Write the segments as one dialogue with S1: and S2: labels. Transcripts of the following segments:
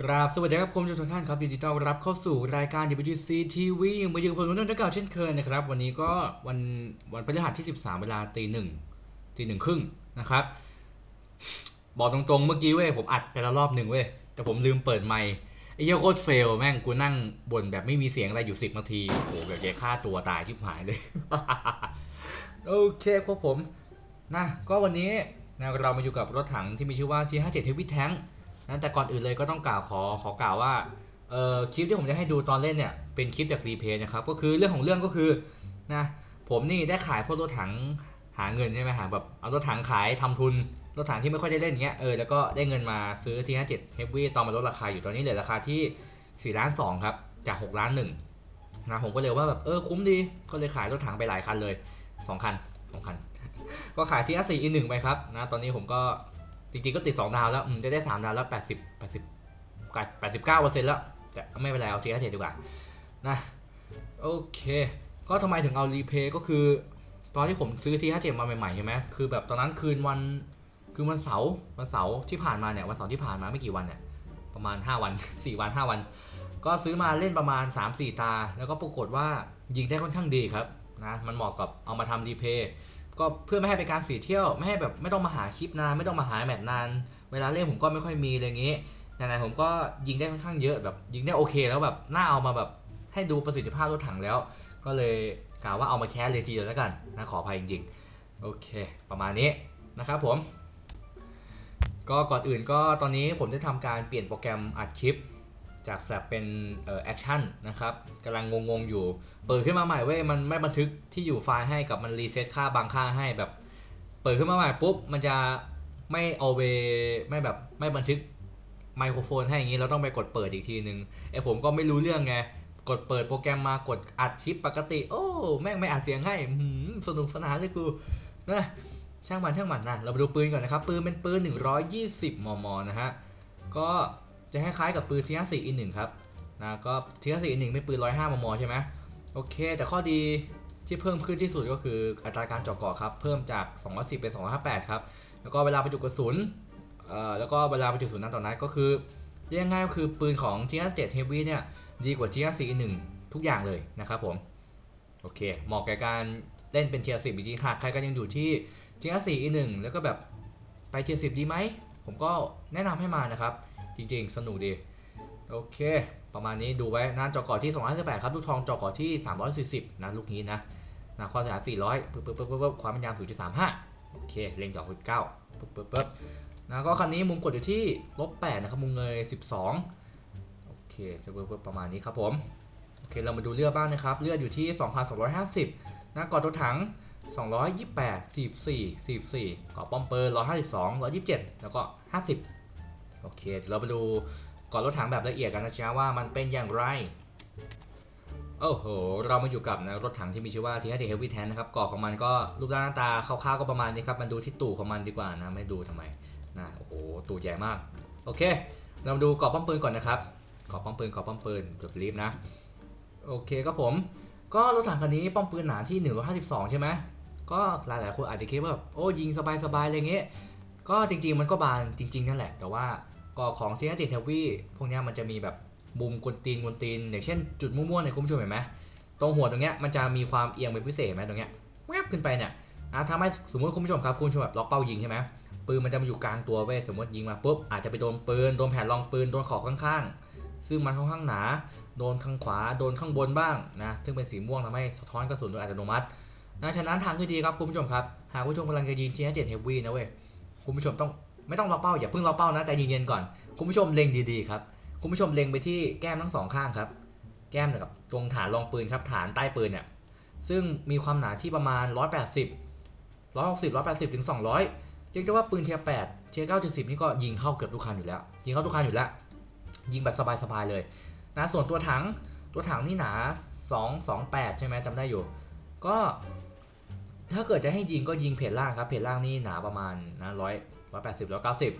S1: กราบสวัสดีครับคุณผู้ชมทุกท่านครับยินดีต้อนรับเข้าสู่รายการ WGC TV มาอยู่กับผมนุ่นเก่าเช่นเคยนะครับ วันนี้ก็วันวันพฤหัสที่ 13 เวลาตีหนึ่งตีหนึ่งครึ่งนะครับ บอกตรงๆเมื่อกี้เว้ยผมอัดไปแล้วรอบหนึ่งเว้ย แต่ผมลืมเปิดไมค์ไอ้เหี้ยโคตรเฟลแม่งกูนั่งบ่นแบบไม่มีเสียงอะไรอยู่ 10 นาที โอ้โหแบบจะฆ่าตัวตายชิบหายเลย โอเคครับผมนะก็วันนี้นะเรามาอยู่กับรถถังที่มีชื่อว่า G57 Heavy Tank นะแต่ก่อนอื่นเลยก็ต้องกล่าวขอขอกล่าวว่าเอ่อคลิปที่ผมจะให้ดูตอนเล่นเนี่ยเป็นคลิปจากรีเพย์นะครับก็คือเรื่องของเรื่องก็คือนะผมนี่ได้ขายพวกรถถังหาเงินใช่ไหมหาแบบเอารถถังขายทำทุนรถถังที่ไม่ค่อยได้เล่นอย่างเงี้ยเออแล้วก็ได้เงินมาซื้อ T57 Heavy ตอนมันลดราคาอยู่ตอนนี้เหลือราคาที่4ล้าน2ครับจาก6ล้าน1นะผมก็เลยว่าแบบเออคุ้มดีก็เลยขายรถถังไปหลายคันเลย 2 คัน2คันก็ขาย T54 อีหนึ่งไปครับนะตอนนี้ผมก็ จริงๆก็ติด 2 ดาวแล้วอืมจะได้ 3 ดาวแล้ว 80 80 89เปอร์เซ็นต์แล้ว แต่ไม่เป็นไรเอาทีละเทดีกว่านะโอเค ก็ทำไมถึงเอารีเพย์ก็คือ ตอนที่ผมซื้อทีห้าเจ็มาใหม่ๆใช่ไหมคือแบบตอนนั้นคืนวันคือวันเสาร์วันเสาร์ที่ผ่านมาเนี่ยวันเสาร์ที่ผ่านมาไม่กี่วันเนี่ยประมาณ 5 วัน 4 วัน 5 วัน ก็ซื้อมาเล่นประมาณ 3-4 ตา แล้วก็ปรากฏว่ายิงได้ค่อนข้างดีครับนะมันเหมาะกับเอามาทำรีเพย์ ก็เพื่อไม่ให้เป็นการเสียเที่ยวไม่ให้แบบไม่ต้องมาหาคลิปนานไม่ต้องมาหาแมตช์นาน เวลาเล่นผมก็ไม่ค่อยมีอะไรอย่างงี้ไหนๆผมก็ยิงได้ค่อนข้างเยอะแบบยิงได้โอเคแล้วแบบน่าเอามาแบบให้ดูประสิทธิภาพรถถังแล้ว ก็เลยกล่าวว่าเอามาแคสเลยทีเดียวแล้วกันนะขออภัยจริงๆ โอเค ประมาณนี้นะครับผม ก็ก่อนอื่นก็ตอนนี้ผมได้ทำการเปลี่ยนโปรแกรมอัดคลิป จากแฟลปเป็นแอคชั่นนะครับกำลังงงๆอยู่ เปิดขึ้นมาใหม่เว้ยมันไม่บันทึกที่อยู่ไฟล์ให้กับมันรีเซ็ตค่าบางค่าให้แบบ เปิดขึ้นมาใหม่ปุ๊บมันจะไม่เอาเวไม่แบบไม่บันทึกไมโครโฟนให้อย่างนี้เราต้องไปกดเปิดอีกทีนึงไอผมก็ไม่รู้เรื่องไงกดเปิดโปรแกรมมากดอัดคลิปปกติ โอ้แม่งไม่อัดเสียงให้สนุกสนานเลยกูนะช่างมันช่างมันนะเราไปดูปืนก่อนนะครับ ปืนเป็นปืน 120 มม นะฮะ ก็ จะคล้ายๆกับปืน T54 E1 ครับนะก็ T54 E1 ไม่ปืน 105 มม ใช่ไหมโอเค แต่ข้อดีที่เพิ่มขึ้นที่สุดก็คืออัตราการเจาะเกาะครับ เพิ่มจาก 210 เป็น 258 ครับ แล้วก็เวลาบรรจุกระสุนเอ่อแล้วก็เวลาบรรจุกระสุนนัดต่อนัดก็คือเรียกง่ายก็คือปืนของ T57 Heavy เนี่ยดีกว่า T54 E1 ทุกอย่างเลยนะครับผมโอเคเหมาะแก่การเล่นเป็น T10 จริงๆหากใครก็ยังอยู่ที่ T54 E1 แล้วก็แบบไป T10 ดีไหมผมก็แนะนำให้มานะครับ จริงๆ สนุกดี โอเค ประมาณนี้ดูไว้นะจอกอที่258ครับ ลูกทองจอกอที่ 340 นะลูกนี้นะนะความสามารถ400ปึ๊บปึ๊บปึ๊บปึ๊บความเป็นยาม0.35 โอเค เล็งจอ19ปึ๊บปึ๊บปึ๊บนะก็คันนี้มุมกดอยู่ที่ลบ8นะครับ มุมเงย 12 โอเคจะปึ๊บปึ๊บประมาณนี้ครับผม โอเค เรามาดูเลือดบ้างนะครับ เลือดอยู่ที่ 2,250นะกอดตัวถัง228 44 44กอดป้อมเปอร์152 127 แล้วก็ 50 โอเคเดี๋ยวเราไปดูก่อนรถถังแบบละเอียดกันนะจ๊ะว่ามันเป็นอย่างไรโอ้โห เรามาอยู่กับนะรถถังที่มีชื่อว่า T5J Heavy Tank นะครับก่อของมันก็รูปร่างหน้าตาคร่าวๆก็ประมาณนี้ครับ มันดูที่ตู่ของมันดีกว่านะ ไม่ดูทำไมนะโอ้โห ตู่ใหญ่มาก โอเค เรามาดูกรอบป้อมปืนก่อนนะครับกรอบป้อมปืนกรอบป้อมปืนจดรีบนะ โอเคครับผม ก็รถถังคันนี้ป้อมปืนหนาที่ 152 ใช่ไหมก็หลายๆคนอาจจะคิดว่าแบบโอ้ยิงสบายๆอะไรเงี้ย ก็จริงๆมันก็บางจริง ๆ นั่นแหละ แต่ว่า ก็ของที่นักเตะเทวีพวกนี้มันจะมีแบบมุมกวนตีนกวนตีนอย่างเช่นจุดม่วงๆเนี่ยคุณผู้ชมเห็นไหมตรงหัวตรงเนี้ยมันจะมีความเอียงเป็นพิเศษไหมตรงเนี้ยแวบขึ้นไปเนี่ยอะทำให้สมมติคุณผู้ชมครับคุณผู้ชมแบบล็อกเป้ายิงใช่ไหมปืนมันจะมาอยู่กลางตัวเว้ยสมมติยิงมาปุ๊บอาจจะไปโดนปืนโดนแผ่นรองปืนโดนขอบข้างๆ ซึ่งมันค่อนข้างหนาโดนข้างขวาโดนข้างบนบ้างนะซึ่งเป็นสีม่วงทำให้สะท้อนกระสุนโดยอัตโนมัตินะฉะนั้นทางที่ดีครับคุณผู้ชมครับหากคุณผู้ชมกำลังจะยิง G7 Heavy นะเว้ยคุณผู้ชมต้อง ไม่ต้องล็อกเป้าอย่าเพิ่งล็อกเป้านะใจเย็นๆก่อน คุณผู้ชมเล็งดีๆครับ คุณผู้ชมเล็งไปที่แก้มทั้งสองข้างครับ แก้มเนี่ยกับตรงฐานรองปืนครับฐานใต้ปืนเนี่ย ซึ่งมีความหนาที่ประมาณ 180 160 180ถึง200 เรียกได้ว่าปืนเทียร์8เทียร์9.10นี่ก็ยิงเข้าเกือบทุกคันอยู่แล้ว ยิงเข้าทุกคันอยู่แล้ว ยิงแบบสบายๆเลยนะส่วนตัวถังตัวถังนี่หนา 228 ใช่ไหมจำได้อยู่ ก็ถ้าเกิดจะให้ยิงก็ยิงเพจล่างครับ เพจล่างนี่หนาประมาณนะร้อย 100 180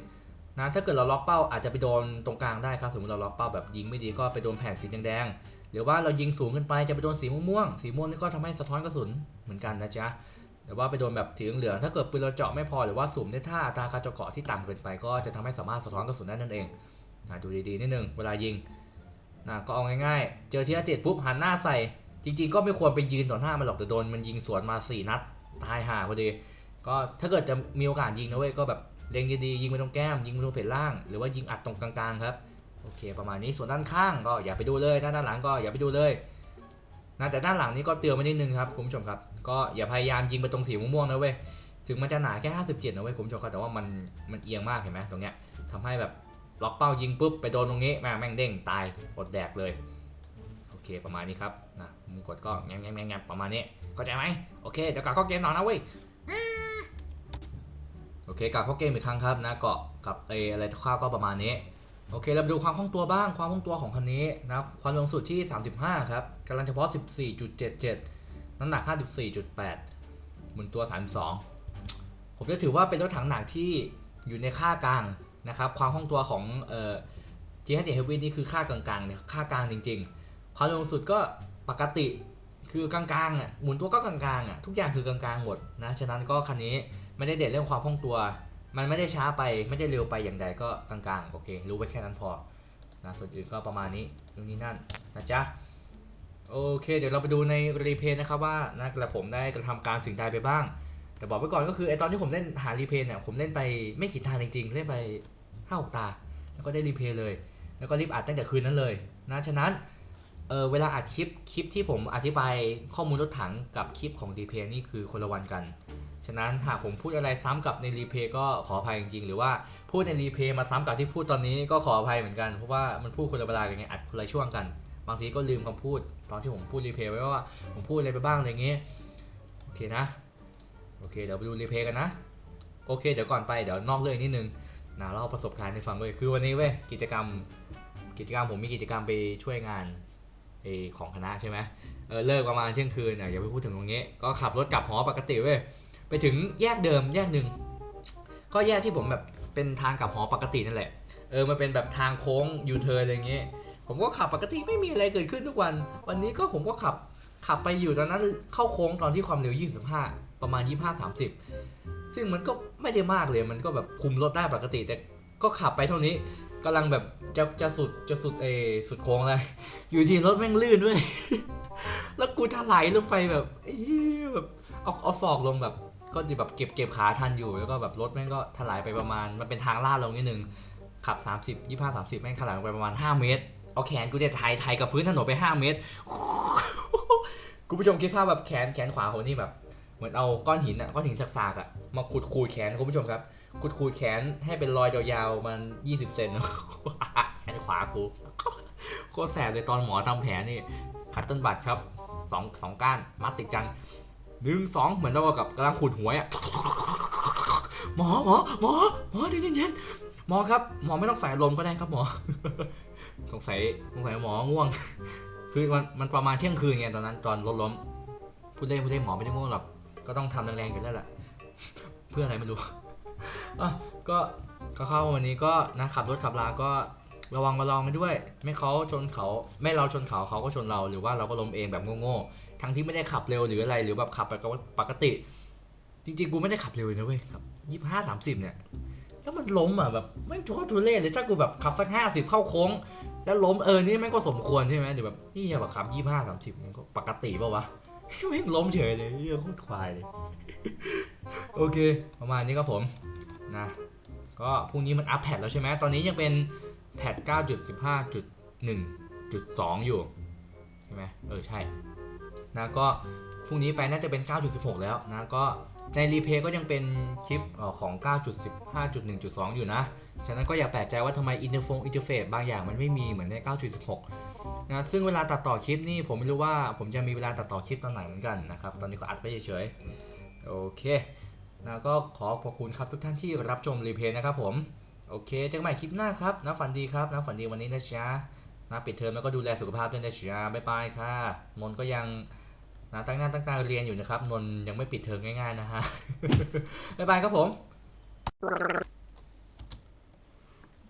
S1: 190นะถ้าเกิดเราล็อกเป้าอาจจะไปโดนตรงกลางได้ครับสมมติเราล็อกเป้าแบบยิงไม่ดีก็ไปโดนแผ่นสีแดงๆหรือว่าเรายิงสูงขึ้นไปจะไปโดนสีม่วงๆสีม่วงนี่ก็ทำให้สะท้อนกระสุนเหมือนกันนะจ๊ะแต่ว่าไปโดนแบบสีเหลืองถ้าเกิดปืนเราเจาะไม่พอหรือว่าสุ่มได้ท่าอัตราการเจาะเกาะที่ต่ำเกินไป ก็จะทำให้สามารถสะท้อนกระสุนได้นั่นเองนะดูดีๆนิดนึงเวลายิงนะก็เอาง่ายๆ เจอทีละเจ็ดปุ๊บหันหน้าใส่จริงๆ ก็ไม่ควรไปยืนต่อหน้ามันหรอกเดี๋ยวโดนมันยิงสวนมาสี่นัดตายห่าพอดี ก็ถ้าเกิดจะมีโอกาสยิงนะเว้ยก็แบบ เล็งดีๆยิงไปตรงแก้มยิงไปตรงเพจล่าง หรือว่ายิงอัดตรงกลางๆครับโอเคประมาณนี้ส่วนด้านข้างก็อย่าไปดูเลยด้านด้านหลังก็อย่าไปดูเลยนะแต่ด้านหลังนี้ก็เตือนไว้นิดนึงครับคุณผู้ชมครับ ก็อย่าพยายามยิงไปตรงสีม่วงๆนะเว้ยถึงมันจะหนาแค่ 57นะเว้ยคุณผู้ชมครับแต่ว่ามันมันเอียงมากเห็นไหมตรงเนี้ยทำให้แบบล็อกเป้ายิงปุ๊บไปโดนตรงนี้แม่งแม่งเด้งตายอดแดกเลยโอเคประมาณนี้ครับนะมุมกดก็แงมแงมแงมแงมประมาณนี้เข้าใจไหมโอเคเดี๋ยวกลับเข้าเกมหน่อนะเว้ย เคกลับเข้าเกมอีกครั้งครับนะเกาะกับไออะไรข้าวก็ประมาณนี้ โอเคเรามาดูความคล่องตัวบ้างความคล่องตัวของคันนี้นะความเร็วสุดที่ 35 ครับกำลังเฉพาะ 14.77 น้ำหนัก 54.8 หมุนตัว 32 ผมจะถือว่าเป็นรถถังหนักที่อยู่ในค่ากลางนะครับความคล่องตัวของเอ่อ G57 Heavy นี่คือค่ากลางๆเนี่ยค่ากลางจริง ๆ ความเร็วสุดก็ปกติคือกลางๆอะหมุนตัวก็กลางๆอะทุกอย่างคือกลางๆหมดนะฉะนั้นก็คันนี้ ไม่ได้เด่นเรื่องความคล่องตัว มันไม่ได้ช้าไปไม่ได้เร็วไปอย่างใดก็กลางๆ โอเค รู้ไว้แค่นั้นพอนะส่วนอื่นก็ประมาณนี้ตรงนี้นั่นนะจ๊ะโอเค เดี๋ยวเราไปดูในรีเพย์นะครับว่านะกระผมได้กระทำการสิ่งใดไปบ้าง แต่บอกไว้ก่อนก็คือไอตอนที่ผมเล่นหารีเพย์เนี่ยผมเล่นไปไม่กี่ตาจริงๆ เล่นไปห้าหกตา แล้วก็ได้รีเพย์เลย แล้วก็รีบอัดตั้งแต่คืนนั้นเลยนะฉะนั้นเออเวลาอัดคลิปคลิปที่ผมอธิบายข้อมูลรถถังกับคลิปของรีเพย์นี่คือคนละวันกัน ฉะนั้นหากผมพูดอะไรซ้ำกับในรีเพย์ก็ขออภัยจริงๆ หรือว่าพูดในรีเพย์มาซ้ำกับที่พูดตอนนี้ก็ขออภัยเหมือนกัน เพราะว่ามันพูดคนละเวลากันไงอัดคนละช่วงกัน บางทีก็ลืมคำพูด ตอนที่ผมพูดรีเพย์ไว้ว่าผมพูดอะไรไปบ้างอะไรเงี้ยโอเคนะโอเคเดี๋ยวไปดูรีเพย์กันนะโอเคเดี๋ยวก่อนไปเดี๋ยวนอกเรื่องนิดนึงนะเล่าประสบการณ์ให้ฟังเลยคือวันนี้เว้ยกิจกรรมกิจกรรมผมมีกิจกรรมไปช่วยงานเออของคณะใช่ไหมเออเลิกประมาณเที่ยงคืนอะอย่าไปพูดถึงตรงนี้ ก็ขับรถกลับหอปกติเว้ย ไปถึงแยกเดิมแยกหนึ่งก็แยกที่ผมแบบเป็นทางกลับหอปกตินั่นแหละเออมันเป็นแบบทางโค้งยูเทิร์นอะไรเงี้ยผมก็ขับปกติไม่มีอะไรเกิดขึ้นทุกวัน วันนี้ก็ผมก็ขับขับไปอยู่ตอนนั้นเข้าโค้งตอนที่ความเร็ว 25 ประมาณ 25 30 ซึ่งมันก็ไม่ได้มากเลยมันก็แบบคุมรถได้ปกติ แต่ก็ขับไปเท่านี้กำลังแบบจะจะสุดจะสุดเอสุดโค้งเลยอยู่ดีรถแม่งลื่นด้วย แล้วกูถลายลงไปแบบแบบเอาเอาศอกลงแบบ ก็ดีแบบเก็บเก็บขาทันอยู่ แล้วก็แบบรถแม่งก็ถลายไปประมาณ มันเป็นทางลาดลงนิดนึง ขับ 30 25 30 แม่งถลายลงไปประมาณ 5 เมตร เอาแขนกูจะไทยไทยกับพื้นถนนไป 5 เมตร คุณผู้ชมคิดภาพแบบแขนแขนขวาผมนี่แบบ เหมือนเอาก้อนหินอะก้อนหินสากๆอะมาขุดขูดแขนคุณผู้ชมครับ ขุดขูดแขนให้เป็นรอยยาวๆมัน 20 เซนแขนขวากูโคตรแสบเลยตอนหมอทำแผลนี่คัตเติ้ลบัตรครับสองสองก้านมัดติดกัน หนึ่งสองเหมือนเรากับกำลังขูดหัวอะหมอหมอหมอหมอเย็นเย็นหมอครับหมอไม่ต้องใส่ลมก็ได้ครับหมอ สงสัยสงสัยหมอง่วง คือมันมันประมาณเที่ยงคืนไงตอนนั้นตอนรถล้มพูดเล่นพูดเล่นหมอไม่ได้ง่วงหรอกก็ต้องทำแรงๆกันแล้วแหละเพื่ออะไรไม่รู้ก็ก็เข้าวันนี้ก็นะขับรถขับลาก็ระวังระวังไปด้วย ไม่เขาชนเขา ไม่เราชนเขาเขาก็ชนเราหรือว่าเราก็ล้มเองแบบโง่ๆ ทั้งที่ไม่ได้ขับเร็วหรืออะไรหรือแบบขับแบบปกติ จริงๆกูไม่ได้ขับเร็วนะเว้ยครับยี่ห้าสามสิบเนี่ยแล้วมันล้มอะแบบไม่ทุรทุเรศเลยถ้ากูแบบขับสักห้าสิบเข้าโค้ง แล้วล้มเออนี่แม่งก็สมควรใช่ไหมเดี๋ยวแบบนี่แบบขับยี่ห้าสามสิบมันก็ปกติป่าวะแม่งล้มเฉยเลยเหี้ยโคตรควายเลยโอเค ประมาณนี้ครับผมนะก็พรุ่งนี้มันอัปแพทแล้วใช่ไหมตอนนี้ยังเป็นแพท9.15.1.2 อยู่ใช่ไหมเออใช่ นะก็พรุ่งนี้ไปน่าจะเป็น 9.16 แล้วนะก็ในรีเพย์ก็ยังเป็นคลิปเอ่อของ 9.15.1.2 อยู่นะ ฉะนั้นก็อย่าแปลกใจว่าทำไมอินเทอร์ฟงอินเทอร์เฟซบางอย่างมันไม่มีเหมือนใน 9.16 นะ ซึ่งเวลาตัดต่อคลิปนี่ผมไม่รู้ว่าผมจะมีเวลาตัดต่อคลิปตอนไหนเหมือนกันนะครับ ตอนนี้ก็อัดไปเฉยๆ โอเค นะก็ขอขอบคุณครับทุกท่านที่รับชมรีเพย์นะครับผม โอเคเจอกันใหม่คลิปหน้าครับนะฝันดีครับนะฝันดีวันนี้นะจ๊ะนะปิดเทอมแล้วก็ดูแลสุขภาพด้วยนะจ๊ะบ๊ายบายค่ะนนก็ยัง นะตั้งหน้าตั้งตาเรียนอยู่นะครับ นนยังไม่ปิดเทอมง่ายๆนะฮะบ๊ายบายครับผม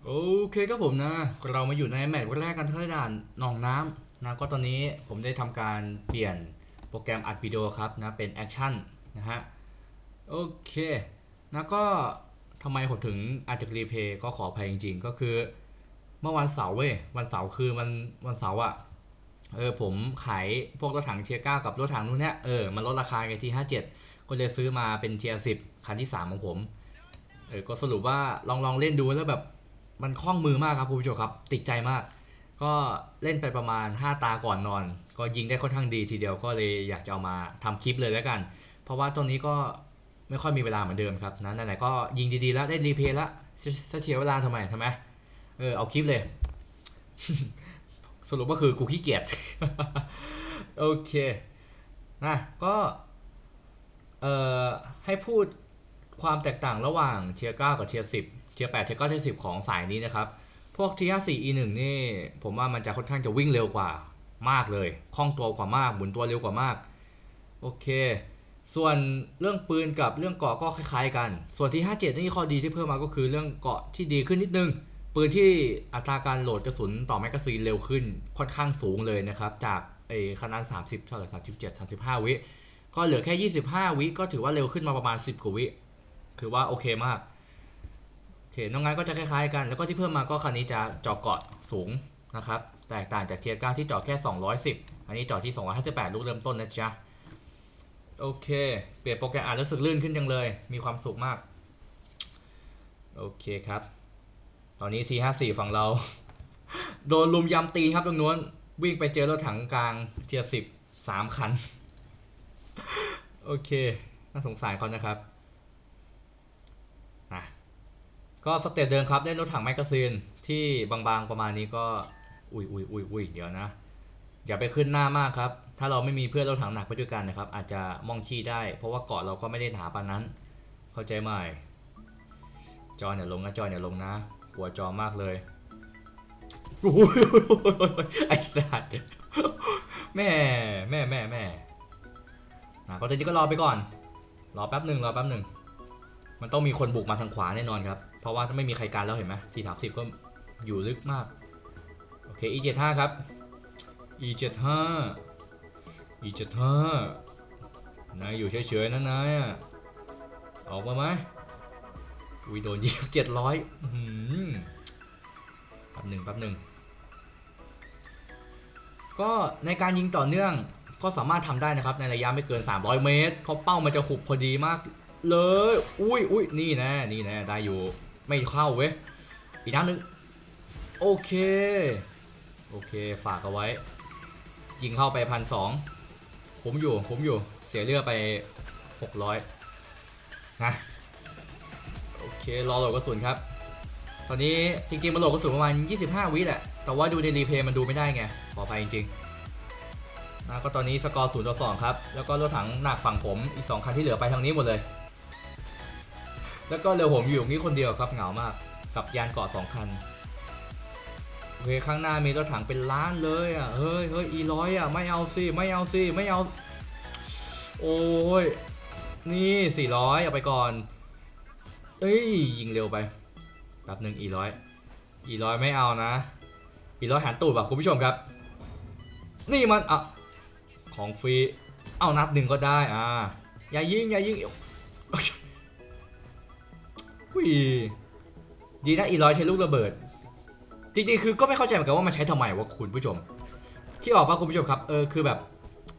S1: โอเคครับผมนะ เรามาอยู่ในแมตช์แรกกันที่ด่านหนองน้ำนะก็ตอนนี้ผมได้ทำการเปลี่ยนโปรแกรมอัดวิดีโอครับนะเป็นแอคชั่นนะฮะโอเคนะก็ทำไมผมถึงอาจจะรีเพย์ก็ขออภัยจริง ๆ ก็คือ เมื่อวันเสาร์เว้ยวันเสาร์คือมันวันเสาร์อะ เออผมขายพวกรถถังเทียเก้ากับรถถังนู้นเนี่ยเออมันลดราคาไงที่ห้าเจ็ดก็เลยซื้อมาเป็นเทียสิบคันที่สามของผมเออก็สรุปว่าลองลองเล่นดูแล้วแบบมันคล่องมือมากครับคุณผู้ชมครับ ติดใจมาก ก็เล่นไปประมาณ 5 ตาก่อนนอน ก็ยิงได้ค่อนข้างดีทีเดียวก็เลยอยากจะเอามาทำคลิปเลยแล้วกัน เพราะว่าตรงนี้ก็ไม่ค่อยมีเวลาเหมือนเดิมครับนะไหนๆก็ยิงดีๆแล้วได้รีเพลย์แล้วเสียเวลาทำไมทำไมเออเอาคลิปเลย สรุปก็คือกูขี้เกียจโอเคนะก็เอ่อให้พูดความแตกต่างระหว่างเทียร์9กับเทียร์10เทียร์8เทียร์9เทียร์10ของสายนี้นะครับ พวก T54 E1 นี่ ผมว่ามันจะค่อนข้างจะวิ่งเร็วกว่ามากเลยคล่องตัวกว่ามากหมุนตัวเร็วกว่ามากโอเค ส่วนเรื่องปืนกับเรื่องเกาะก็คล้ายๆกัน ส่วนที่ 57 นี่ข้อดีที่เพิ่มมาก็คือเรื่องเกาะที่ดีขึ้นนิดนึง ปืนที่อัตราการโหลดกระสุนต่อแมกกาซีนเร็วขึ้นค่อนข้างสูงเลยนะครับ จากไอ้ขนาด 30เท่าไหร่37 35 วิ ก็เหลือแค่ 25 วิก็ถือว่าเร็วขึ้นมาประมาณ 10 กว่าวิ คือว่าโอเคมากโอเคน้องงานก็จะคล้ายๆกัน แล้วก็ที่เพิ่มมาก็คันนี้จะเจาะเกาะสูงนะครับ แตกต่างจากเทียร์9ที่เจาะแค่ 210 อันนี้เจาะที่ 258 ลูกเริ่มต้นนะจ๊ะ โอเค เปลี่ยนโปรแกรมอ่านรู้สึกลื่นขึ้นจังเลย มีความสุขมาก โอเคครับ ตอนนี้ T54 ฝั่งเรา โดนลุมยำตีครับตรงนู้น วิ่งไปเจอรถถังกลางเทียร์10 3คัน โอเค น่าสงสารเขานะครับนะก็สเตจเดิมครับ ได้รถถังแมกกาซีนที่บางๆประมาณนี้ก็ อุ้ยอุ้ยอุ้ยอุ้ยเดี๋ยวนะ อย่าไปขึ้นหน้ามากครับ ถ้าเราไม่มีเพื่อนรถถังหนักไปด้วยกันนะครับ อาจจะมองขี้ได้ เพราะว่าเกาะเราก็ไม่ได้หนาปานนั้น เข้าใจไหมจอเนี่ยลงนะจอเนี่ยลงนะ กลัวจอมากเลยโอ้ยไอ้สัตว์แม่แม่แม่แม่นะก็ตอนนี้ก็รอไปก่อน รอแป๊บหนึ่งรอแป๊บหนึ่งมันต้องมีคนบุกมาทางขวาแน่นอนครับ เพราะว่าถ้าไม่มีใครการแล้วเห็นไหมทีสามสิบก็อยู่ลึกมาก โอเค e 7 5ครับ e 7 5 e 7 5นายอยู่เฉยๆนะนายออกมาไหม อุ้ยโดนยิงเจ็ดร้อยแป๊บหนึ่งแป๊บหนึ่ง ก็ในการยิงต่อเนื่องก็สามารถทำได้นะครับ ในระยะไม่เกิน 300 เมตร เพราะเป้ามันจะหุบพอดีมากเลย อุ้ยอุ้ยนี่แน่นี่แน่ได้อยู่ ไม่เข้าเว้ย อีกนัดหนึง โอเค โอเค ฝากเอาไว้ ยิงเข้าไปพันสองคุ้มอยู่คุ้มอยู่ เสียเลือดไป 600นะ เครอโหลดกระสุนครับ ตอนนี้จริงๆมันโหลดกระสุนประมาณ 25 วิแหละ แต่ว่าดูในรีเพย์มันดูไม่ได้ไง ขออภัยจริงๆนะก็ตอนนี้สกอร์0ต่อ2ครับ แล้วก็รถถังหนักฝั่งผมอีก 2 คันที่เหลือไปทางนี้หมดเลย แล้วก็เรือผมอยู่นี้คนเดียวครับเหงามาก กับยานเกาะ2คันโอเคข้างหน้ามีรถถังเป็นล้านเลยอะ เฮ้ยเฮ้ยอีร้อยอะ ไม่เอาสิ ไม่เอาสิ ไม่เอา โอ้ย นี่ 400เอาไปก่อน เอ้ยยิงเร็วไปแป๊บหนึ่งอีร้อยอีร้อยไม่เอานะ อีร้อยหันตูดว่ะคุณผู้ชมครับ นี่มันอะของฟรีเอานัดหนึ่งก็ได้อ่าอย่ายิงอย่ายิงอุ้ยดีนะอีร้อยใช้ลูกระเบิด จริงๆคือก็ไม่เข้าใจเหมือนกันว่ามันใช้ทำไมวะคุณผู้ชม ที่ออกป่ะคุณผู้ชมครับเออคือแบบ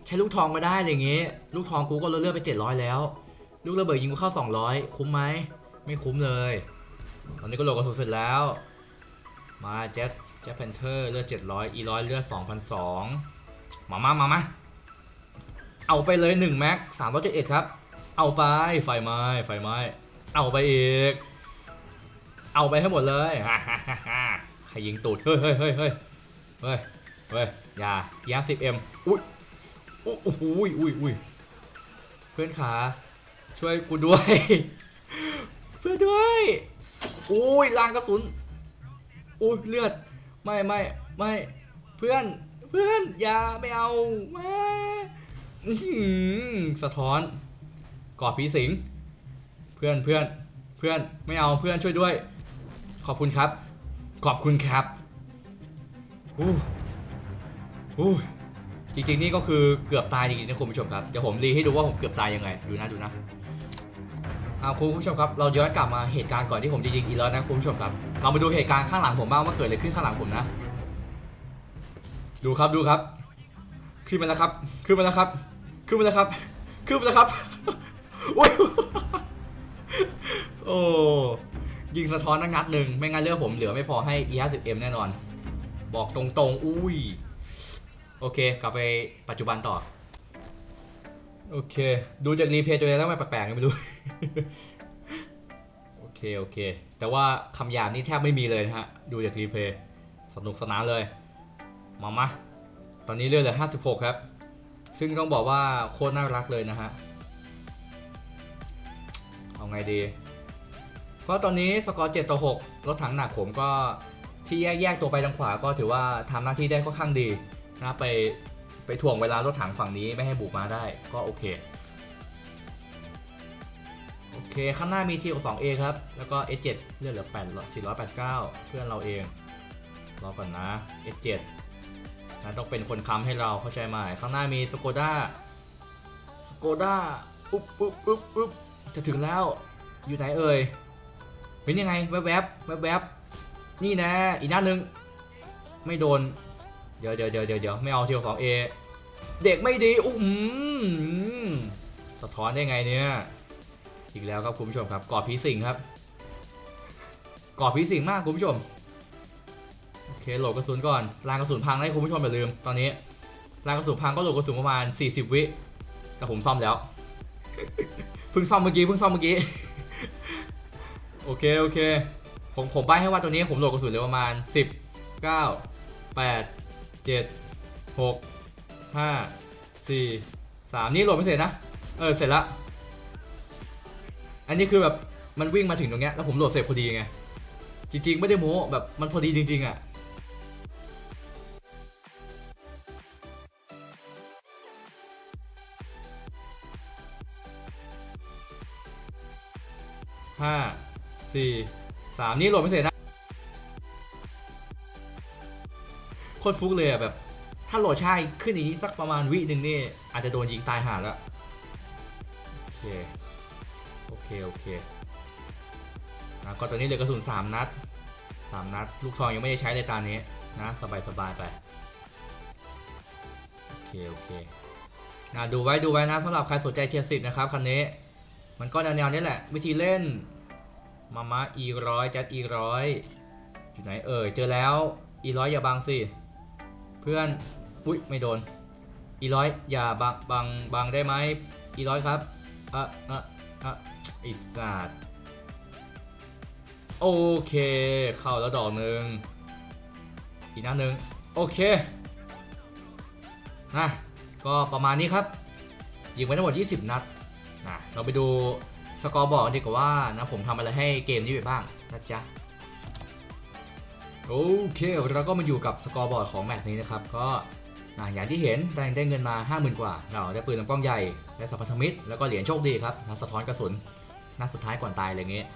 S1: ใช้ลูกทองก็ได้อะไรอย่างงี้ลูกทองกูก็เลือดไป 700 แล้ว ลูกระเบิดยิงกูเข้า 200 คุ้มไหม ไม่คุ้มเลย ตอนนี้ก็โหลดกระสุนเสร็จแล้ว มาเจ็ตเจ็ตแพนเทอร์เลือด700 อีร้อยเลือด2,200มามามามาเอาไปเลย1แม็ก371ครับ เอาไปไฟไหม้ไฟไหม้เอาไปอีก เอาไปให้หมดเลยฮ่าฮ่าฮ่าฮ่าใครยิงตูด เฮ้ยเฮ้ยเฮ้ยเฮ้ยเฮ้ยเฮ้ยอย่าย่าสิบเอ็มอุ้ยอุ้ยอุ้ยอุ้ยอุ้ยเพื่อนขาช่วยกูด้วย เพื่อนด้วยอุ้ยลางกระสุนอุ้ยเลือด ไม่ไม่ไม่เพื่อนเพื่อนอย่าไม่เอาไม่สะท้อนกอดผีสิง เพื่อนเพื่อนเพื่อนไม่เอาเพื่อนช่วยด้วย ขอบคุณครับ ขอบคุณครับอู้อู้จริงๆนี่ก็คือเกือบตายจริงๆนะคุณผู้ชมครับเดี๋ยวผมรีให้ดูว่าผมเกือบตายยังไง ดูนะดูนะ อาคุณผู้ชมครับเราย้อนกลับมาเหตุการณ์ก่อนที่ผมจะยิงอีลอสนะคุณผู้ชมครับเรามาดูเหตุการณ์ข้างหลังผมบ้างว่าเกิดอะไรขึ้นข้างหลังผมนะ ดูครับดูครับขึ้นมาแล้วครับขึ้นมาแล้วครับขึ้นมาแล้วครับขึ้นมาแล้วครับโอ้ยโอ้ยิงสะท้อนนักนัดหนึ่งไม่งั้นเลือดผมเหลือไม่พอให้ E50M แน่นอน บอกตรงๆ อุ้ย โอเค กลับไปปัจจุบันต่อ โอเค ดูจากรีเพย์ตัวเองแล้วมันแปลกๆไงไม่รู้ โอเค โอเค แต่ว่าคำหยาบนี่แทบไม่มีเลยนะฮะ ดูจากรีเพย์สนุกสนานเลย มามาตอนนี้เลือดเหลือ 56 ครับ ซึ่งต้องบอกว่าโคตรน่ารักเลยนะฮะ เอาไงดี ก็ตอนนี้สกอร์ 7 ต่อ 6 รถถังหนักผมก็ที่แยกแยกตัวไปทางขวาก็ถือว่าทำหน้าที่ได้ค่อนข้างดีนะไป ไปถ่วงเวลารถถังฝั่งนี้ไม่ให้บุกมาได้ก็โอเค โอเค ข้างหน้ามี T62A ครับ แล้วก็ S7 เลือดเหลือ8 489 เพื่อนเราเอง รอก่อนนะ S7 นะต้องเป็นคนค้ำให้เราเข้าใจไหมข้างหน้ามีสโกด้าสโกด้าอุ๊บอุ๊บอุ๊บอุ๊บจะถึงแล้วอยู่ไหนเอ่ยเป็นยังไงแวบแวบแวบแวบนี่นะอีกหนัดหนึ่งไม่โดน เดี๋ยวเดี๋ยวเดี๋ยวเดี๋ยวไม่เอาเทียวสองเอเด็กไม่ดีอุ้มสะท้อนได้ไงเนี่ยอีกแล้วครับคุณผู้ชมครับกอดผีสิงครับกอดผีสิงมากคุณผู้ชมโอเคโหลดกระสุนก่อนรางกระสุนพังนะคุณผู้ชมอย่าลืมตอนนี้รางกระสุนพังก็โหลดกระสุนประมาณ 40 วิแต่ผมซ่อมแล้วเพิ่งซ่อมเมื่อกี้เพิ่งซ่อมเมื่อกี้โอเคโอเคผมผมใบให้ว่าตัวนี้ผมโหลดกระสุนเหลือประมาณ 10 9 8 7 6 5 4 3 นี่โหลดไม่เสร็จนะ เออ เสร็จละ อันนี้คือแบบมันวิ่งมาถึงตรงเนี้ยแล้วผมโหลดเสร็จพอดีไง จริง ๆ ไม่ได้โม้แบบมันพอดีจริง ๆ อะห้าสี่สามนี่โหลดไม่เสร็จนะ โคตรฟุกเลยอะแบบ ถ้าโหลดใช่ขึ้นอย่างนี้สักประมาณวิหนึ่งนี่อาจจะโดนยิงตายห่าแล้ว โอเค โอเค โอเคอะก็ตอนนี้เหลือกระสุน 3 นัด 3 นัด ลูกทองยังไม่ได้ใช้เลยตอนนี้นะสบายสบายไป โอเค โอเคนะดูไว้ดูไว้นะสำหรับใครสนใจเชียร์สิทธ์นะครับคันนี้ มันก็แนวๆนี้แหละ วิธีเล่นมาม่า e ร้อยจัด e ร้อยอยู่ไหนเอ่ยเจอแล้ว e ร้อยอย่าบังสิ เพื่อน อุ้ยไม่โดน e ร้อยอย่าบังบังบังได้ไหม e ร้อยครับอะอะอะไอิสัตว์โอเค เข้าแล้วดอกหนึ่งอีกนัดหนึ่งโอเคนะก็ประมาณนี้ครับยิงไปทั้งหมด 20 นัดนะเราไปดูสกอร์บอร์ดกันดีกว่าว่านะผมทำอะไรให้เกมนี้ไปบ้างนะจ๊ะ โอเคเราก็มาอยู่กับสกอร์บอร์ดของแมตช์นี้นะครับ ก็นะอย่างที่เห็นได้ได้เงินมา 50,000 กว่า เราได้ปืนลำกล้องใหญ่ ได้สัพพธมิตร แล้วก็เหรียญโชคดีครับนะสะท้อนกระสุนนัดสุดท้ายก่อนตายอะไรเงี้ย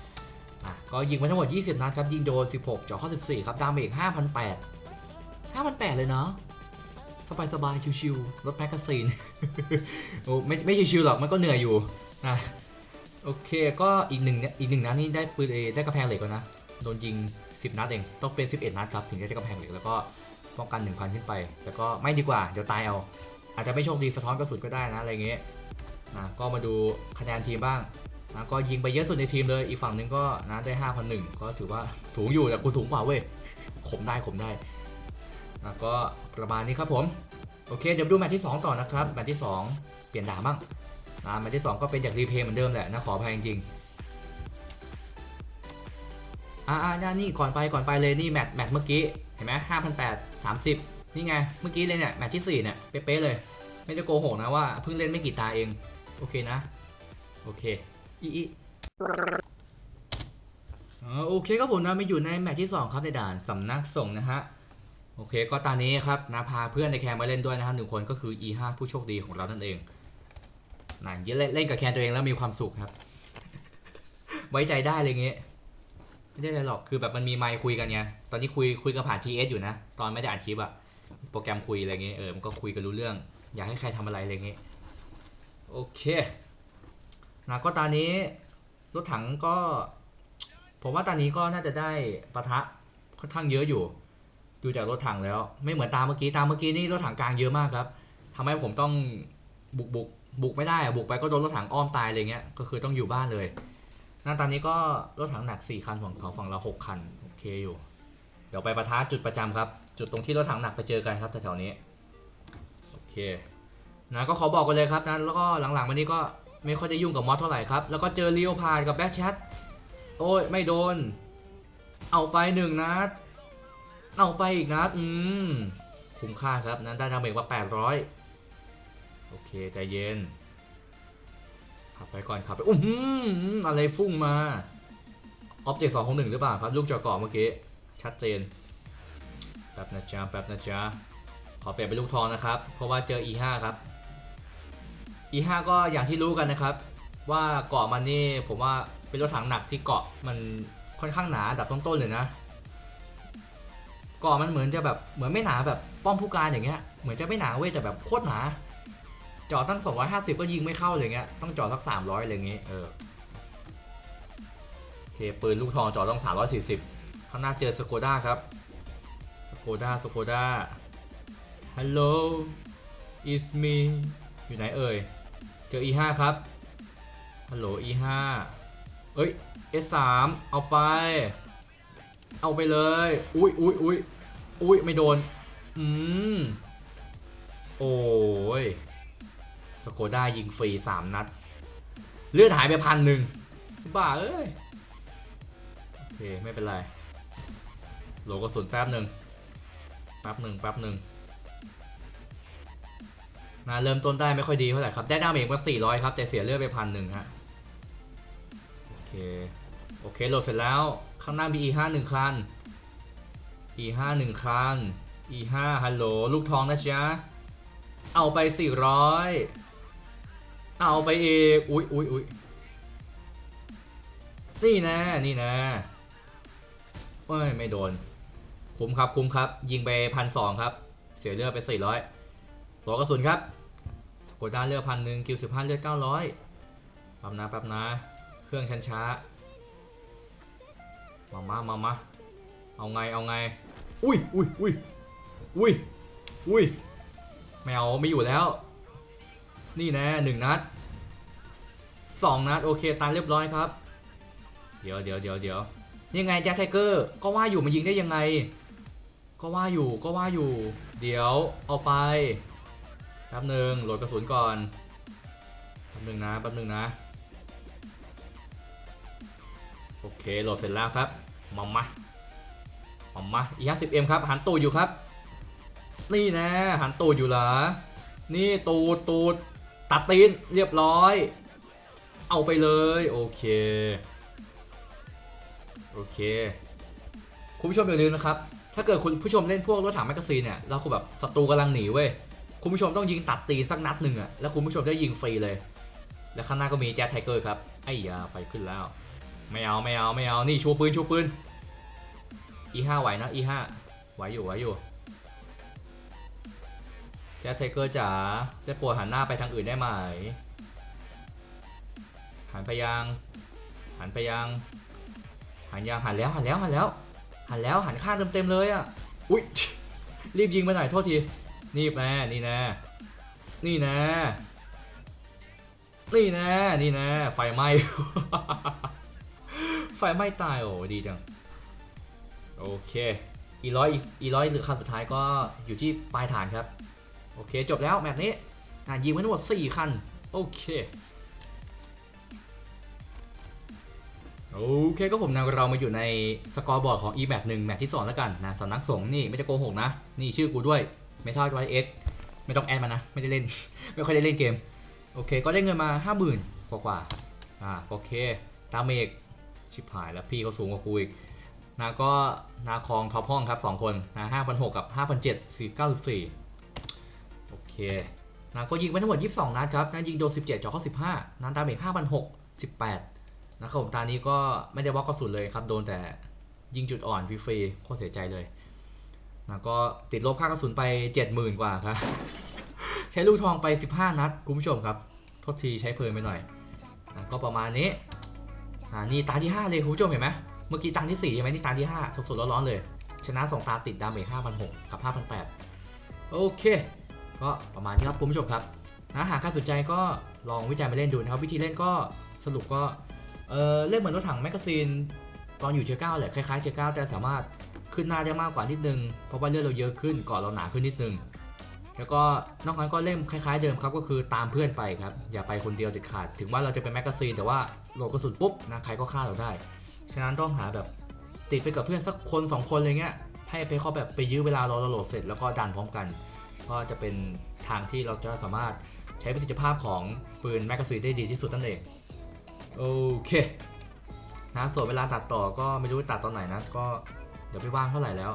S1: อะก็ยิงไปทั้งหมด 20 นัดครับ ยิงโดน 16เจาะเข้า 14 ครับ ดาเมจ5,800 5,800เลยเนาะสบายสบายๆชิวๆลดแมกกาซีนโอ้ไม่ไม่ชิวๆหรอกมันก็เหนื่อยอยู่นะโอเคก็อีกหนึ่งเนี่ยอีกหนึ่งนัดนี่ได้ปืนเอได้กระแพงเหล็กแล้วนะ โดนยิง 10 นัดเองต้องเป็น 11 นัดครับถึงจะได้กระแพงเหล็กแล้วก็ป้องกัน 1,000 ขึ้นไป แต่ก็ไม่ดีกว่าเดี๋ยวตายเอา อาจจะไม่โชคดีสะท้อนกระสุนก็ได้นะอะไรเงี้ยนะก็มาดูคะแนนทีมบ้างนะก็ยิงไปเยอะสุดในทีมเลย อีกฝั่งหนึ่งก็นะได้ 5,001 ก็ถือว่าสูงอยู่แต่กูสูงกว่าเว้ยขมได้ขมได้นะก็ประมาณนี้ครับผม โอเคเดี๋ยวดูแมตช์ที่ 2 ต่อนะครับ แมตช์ที่ 2 เปลี่ยนด่าบ้างนะแมตช์ที่ 2 ก็เป็นจากรีเพย์เหมือนเดิมแหละนะขออภัยจริงๆ อ่าอ่านี่ก่อนไปก่อนไปเลยนี่แมตช์แมตช์เมื่อกี้เห็นไหมห้าพันแปดสามสิบนี่ไงเมื่อกี้เลยเนี่ยแมตช์ที่4เนี่ยเป๊ะเลย ไม่ได้โกหกนะว่าเพิ่งเล่นไม่กี่ตาเอง โอเคนะ โอเคอีอีโอเคครับผมนะมาอยู่ในแมตช์ที่ 2 ครับในด่านสำนักส่งนะฮะโอเคก็ตอนนี้ครับนะพาเพื่อนในแคนมาเล่นด้วยนะครับหนึ่งคนก็คือ E5 ผู้โชคดีของเรานั่นเองนะเล่นเล่นกับแคนตัวเองแล้วมีความสุขครับ ไว้ใจได้เลยเงี้ย ไม่ได้อะไรหรอกคือแบบมันมีไมค์คุยกันไงตอนนี้คุยคุยกับผ่าน GS อยู่นะ ตอนไม่ได้อัดคลิปอะโปรแกรมคุยอะไรเงี้ยเออมันก็คุยกันรู้เรื่อง อยากให้ใครทำอะไรอะไรเงี้ยโอเคนะก็ตอนนี้รถถังก็ ผมว่าตอนนี้ก็น่าจะได้ปะทะค่อนข้างเยอะอยู่ ดูจากรถถังแล้ว ไม่เหมือนตามเมื่อกี้ตามเมื่อกี้นี่รถถังกลางเยอะมากครับทำให้ผมต้องบุกบุกบุกไม่ได้อะบุกไปก็โดนรถถังอ้อมตายอะไรเงี้ยก็คือต้องอยู่บ้านเลย นั่นตอนนี้ก็รถถังหนัก 4 คันของเขาฝั่งเรา 6 คัน โอเคอยู่ เดี๋ยวไปประทะจุดประจำครับ จุดตรงที่รถถังหนักไปเจอกันครับแถวๆนี้ โอเค นะก็ขอบอกกันเลยครับนะแล้วก็หลังๆมานี้ก็ไม่ค่อยได้ยุ่งกับมอสเท่าไหร่ครับ แล้วก็เจอเลียวพาดกับแบ็คแชทโอ้ยไม่โดน เอาไปหนึ่งนัด เอาไปอีกนัด อืม คุ้มค่าครับ นั้นได้ดาเมจมา800 โอเค ใจเย็น ขับไปก่อนขับไปอุ้มอะไรฟุ้งมาออบเจกต์สองของหนึ่งหรือเปล่าครับ ลูกจอเกาะเมื่อกี้ ชัดเจนแป๊บนะจ๊ะแป๊บนะจ๊ะขอเปลี่ยนเป็นลูกทองนะครับ เพราะว่าเจอ E5 ครับ E5 ก็อย่างที่รู้กันนะครับ ว่าเกาะมันนี่ผมว่าเป็นรถถังหนักที่เกาะมันค่อนข้างหนาดับต้นๆเลยนะเกาะมันเหมือนจะแบบเหมือนไม่หนาแบบป้อมผู้การอย่างเงี้ยเหมือนจะไม่หนาเว้ยแต่แบบโคตรหนา จอดตั้ง 250 ก็ยิงไม่เข้าเลยเงี้ยต้องจอดสัก 300อะไรเงี้ยเออโอเคปืนลูกทองจอดต้อง 340 ข้างหน้าเจอสโกด้าครับสโกด้าสโกด้าฮัลโหล is me อยู่ไหนเอ่ย เจอ E5 ครับ ฮัลโหล E5 เอ้ย S3 เอาไป เอาไปเลย อุ้ยอุ้ยอุ้ยอุ้ยไม่โดน อืม โอ้ย สโกด้ายิงฟรีสามนัด เลือดหายไปพันหนึ่งบ้าเอ้ย โอเค ไม่เป็นไรโหลกระสุนแป๊บหนึ่งแป๊บหนึ่งแป๊บหนึ่งนะเริ่มต้นได้ไม่ค่อยดีเท่าไหร่ครับ ได้ดาเมจมา400 ครับ แต่เสียเลือดไปพันหนึ่งฮะ โอเค โอเค โหลดเสร็จแล้ว ข้างหน้ามี E5 หนึ่งคัน E5 หนึ่งคัน E5 ฮัลโหล ลูกทองนะจ๊ะ เอาไป 400 เอาไปเอีกอุ๊ยอุ๊ยอุ๊ยนี่นะนี่นะเอ้ยไม่โดน คุ้มครับคุ้มครับ ยิงไปพันสองครับ เสียเลือดไป400ตัวกระสุนครับสโกด้านเลือดพันหนึ่งคิวสิบห้าเลือด900ปั๊บนะปั๊บนะ เครื่องชันช้ามามามามาเอาไงเอาไง อุ้ยอุ้ยอุ้ยอุ้ยอุ้ยแมวไม่อยู่แล้ว นี่นะหนึ่งนัด สองนัดโอเคตายเรียบร้อยครับ เดี๋ยวเดี๋ยวเดี๋ยวเดี๋ยวยังไงแจ็คไทเกอร์ก็ว่าอยู่มันยิงได้ยังไง ก็ว่าอยู่ก็ว่าอยู่ เดี๋ยวเอาไปแป๊บหนึ่งโหลดกระสุนก่อนแป๊บหนึ่งนะแป๊บหนึ่งนะ โอเคโหลดเสร็จแล้วครับมามามามาอีห้าสิบเอ็มครับหันตูดอยู่ครับ นี่นะหันตูดอยู่เหรอนี่ตูดตูดตัดตีนเรียบร้อย เอาไปเลยโอเคโอเค คุณผู้ชมอย่าลืมนะครับ ถ้าเกิดคุณผู้ชมเล่นพวกรถถังแมกกาซีนเนี่ยแล้วคุณแบบศัตรูกำลังหนีเว้ยคุณผู้ชมต้องยิงตัดตีนสักนัดหนึ่งอะแล้วคุณผู้ชมได้ยิงฟรีเลย และข้างหน้าก็มีแจ็คไทเกอร์ครับไอ้ยาไฟขึ้นแล้ว ไม่เอาไม่เอาไม่เอานี่ชูปืนชูปืน E5 ไหวนะ E5 ไหวอยู่ไหวอยู่แจ็คไทเกอร์จ๋าจะปวดหันหน้าไปทางอื่นได้ไหม หันไปยังหันไปยัง หันยังหันแล้วหันแล้วหันแล้ว หันแล้วหันข้างเต็มๆเลยอะอุ้ยรีบยิงไปหน่อยโทษทีนี่แน่นี่แน่นี่แน่นี่แน่นี่แน่ไฟไหม้ไฟไหม้ตายโอ้ดีจังโอเคอีร้อยอีร้อยหรือคันสุดท้ายก็อยู่ที่ปลายฐานครับ โอเคจบแล้วแมตช์นี้ยิงไปทั้งหมด4คันโอเค โอเคก็ผมนำเรามาอยู่ในสกอร์บอร์ดของ e แมตหนึ่งแมตช์ที่2แล้วกันนะสำนักสงฆ์นี่ไม่จะโกหกนะ นี่ชื่อกูด้วยเมทัลไวเอ็กไม่ต้องแอดมานะ ไม่ได้เล่น ไม่ค่อยได้เล่นเกม โอเค ก็ได้เงินมา 50,000 กว่ากว่าอ่าโอเค ตามเมกชิบหายแล้วพี่เขาสูงกว่ากูอีกนะก็นาคองท็อปห้องครับ 2 คนนะ5,600กับ5,700 494 โอเคนะก็ยิงไปทั้งหมด 22 นัดครับนะยิงโดน 17จ่อเข้า 15นัดตามเมก5,600 18 นะครับผมตานี้ก็ไม่ได้วอกกระสุนเลยครับ โดนแต่ยิงจุดอ่อนฟรีๆโคตรเสียใจเลย แล้วก็ติดลบค่ากระสุนไป 70,000 กว่าครับ ใช้ลูกทองไป 15 นัดคุณผู้ชมครับโทษทีใช้เพลินไปหน่อยนะก็ประมาณนี้อ่านี่ตาที่ 5 เลยคุณผู้ชมเห็นไหมเมื่อกี้ตาที่ 4 ใช่ไหมนี่ตาที่ 5 สดๆร้อนๆเลย ชนะ 2 ตาติดดาเมจ5,600กับ5,800โอเค ก็ประมาณนี้ครับคุณผู้ชมครับนะหากใครสนใจก็ลองวิจัยมาเล่นดูนะครับ วิธีเล่นก็สรุปก็ เออเล่นเหมือนรถถังแมกกาซีนตอนอยู่เทียร์เก้าแหละคล้ายๆเทียร์เก้าแต่สามารถขึ้นหน้าได้มากกว่านิดนึง เพราะว่าเลือดเราเยอะขึ้นกาะเราหนาขึ้นนิดนึง แล้วก็นอกนั้นก็เล่นคล้ายๆเดิมครับก็คือตามเพื่อนไปครับอย่าไปคนเดียวเด็ดขาด ถึงว่าเราจะเป็นแมกกาซีนแต่ว่าโหลดกระสุนปุ๊บนะใครก็ฆ่าเราได้ ฉะนั้นต้องหาแบบติดไปกับเพื่อนสักคนสองคนอะไรเงี้ยให้ไปเขาแบบไปยื้อเวลารอเราโหลดเสร็จแล้วก็ดันพร้อมกัน ก็จะเป็นทางที่เราจะสามารถใช้ประสิทธิภาพของปืนแมกกาซีนได้ดีที่สุดนั่นเอง โอเค นะส่วนเวลาตัดต่อก็ไม่รู้ตัดตอนไหนนะ ก็เดี๋ยวไม่ว่างเท่าไหร่แล้ว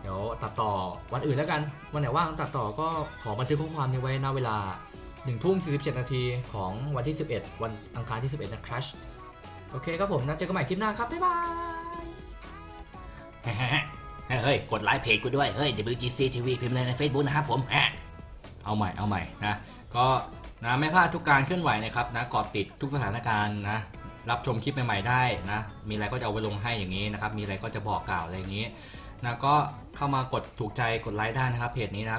S1: เดี๋ยวตัดต่อวันอื่นแล้วกัน วันไหนว่างตัดต่อก็ขอบันทึกข้อความนี้ไว้ณเวลา1ทุ่ม47นาทีของวันที่ 11 วันอังคารที่ 11 นะครับ โอเคครับผมนะเจอกันใหม่คลิปหน้าครับ บ๊ายบาย
S2: เฮ้ย กดไลค์เพจกูด้วย เฮ้ย WGC TV พิมพ์เลยใน Facebook นะครับผม
S1: เอาใหม่ เอาใหม่นะ ก็ นะไม่พลาดทุกการเคลื่อนไหวนะครับนะกอดติดทุกสถานการณ์นะรับชมคลิปใหม่ๆได้นะมีอะไรก็จะเอาไปลงให้อย่างนี้นะครับมีอะไรก็จะบอกกล่าวอะไรอย่างนี้นะก็เข้ามากดถูกใจกดไลค์ได้นะครับเพจนี้นะ